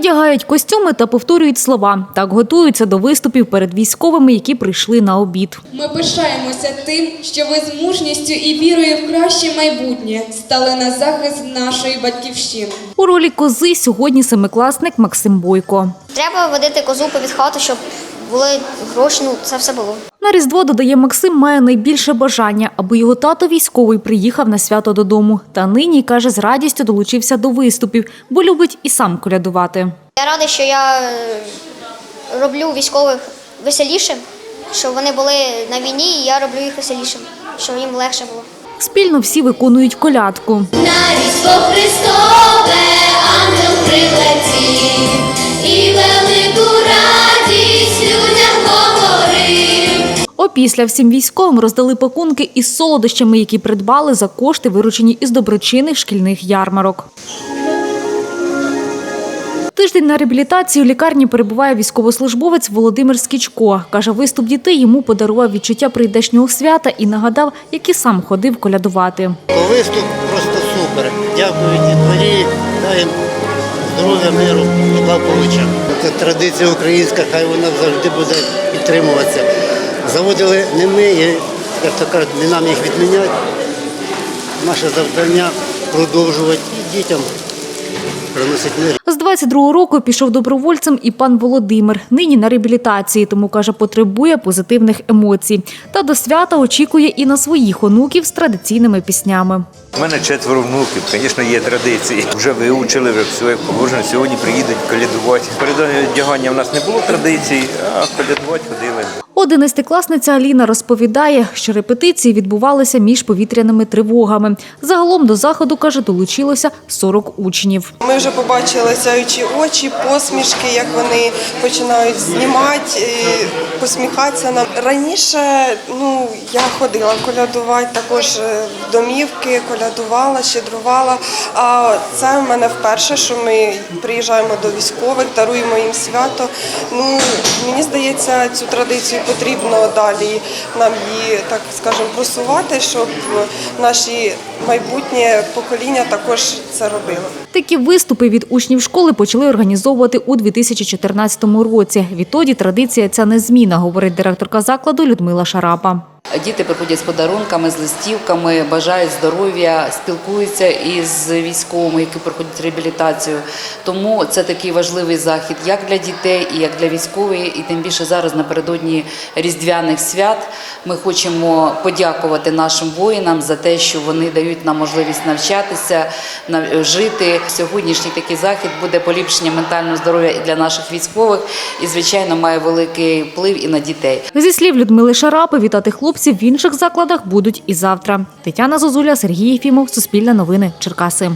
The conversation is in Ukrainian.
Одягають костюми та повторюють слова. Так готуються до виступів перед військовими, які прийшли на обід. Ми пишаємося тим, що ви з мужністю і вірою в краще майбутнє стали на захист нашої батьківщини. У ролі кози сьогодні семикласник Максим Бойко. Треба водити козу повід хати, щоб були гроші, ну це все було. На Різдво, додає Максим, має найбільше бажання, аби його тато військовий приїхав на свято додому. Та нині, каже, з радістю долучився до виступів, бо любить і сам колядувати. Я радий, що я е, роблю військових веселішим, щоб вони були на війні, і я роблю їх веселішим, щоб їм легше було. Спільно всі виконують колядку. На різдво Христове Опісля всім військовим роздали пакунки із солодощами, які придбали за кошти, виручені із доброчинних шкільних ярмарок. Тиждень на реабілітації у лікарні перебуває військовослужбовець Володимир Скічко. Каже, виступ дітей йому подарував відчуття прийдешнього свята і нагадав, як і сам ходив колядувати. Виступ просто супер. Дякую дітворі, дай їм здоров'я, миру благополуччя. Це традиція українська, хай вона завжди буде підтримуватися. Заводили не ми, і, як то кажуть, не нам їх відміняти. Наше завдання продовжувати і дітям. З 22-го року пішов добровольцем і пан Володимир. Нині на реабілітації, тому каже, потребує позитивних емоцій. Та до свята очікує і на своїх онуків з традиційними піснями. У мене четверо внуків, звісно, є традиції. Вже вивчили, вже все як положено. Сьогодні приїдуть колядувати. Перед одяганням у нас не було традицій, а колядувати ходили. Одинадцятикласниця Аліна розповідає, що репетиції відбувалися між повітряними тривогами. Загалом до заходу, каже, долучилося 40 учнів. Ми вже побачили сяючі очі, посмішки, як вони починають знімати, і посміхатися нам. Раніше ну, я ходила колядувати, також е, в домівки, колядувала, щедрувала. А це в мене вперше, що ми приїжджаємо до військових, даруємо їм свято. Ну, мені здається, цю традицію потрібно далі нам її, так скажемо, просувати, щоб наші майбутнє покоління також це робило. Такі виступи від учнів школи почали організовувати у 2014 році. Відтоді традиція ця незмінна, говорить директорка закладу Людмила Шарапа. Діти приходять з подарунками, з листівками, бажають здоров'я, спілкуються із військовими, які проходять реабілітацію. Тому це такий важливий захід як для дітей, і як для військових. І тим більше зараз напередодні різдвяних свят ми хочемо подякувати нашим воїнам за те, що вони дають нам можливість навчатися, нав- жити. Сьогоднішній такий захід буде поліпшення ментального здоров'я і для наших військових, і звичайно має великий вплив і на дітей. Зі слів Людмили Шарапи, вітати хлопців в інших закладах будуть і завтра. Тетяна Зозуля, Сергій Єфімов, Суспільне новини, Черкаси.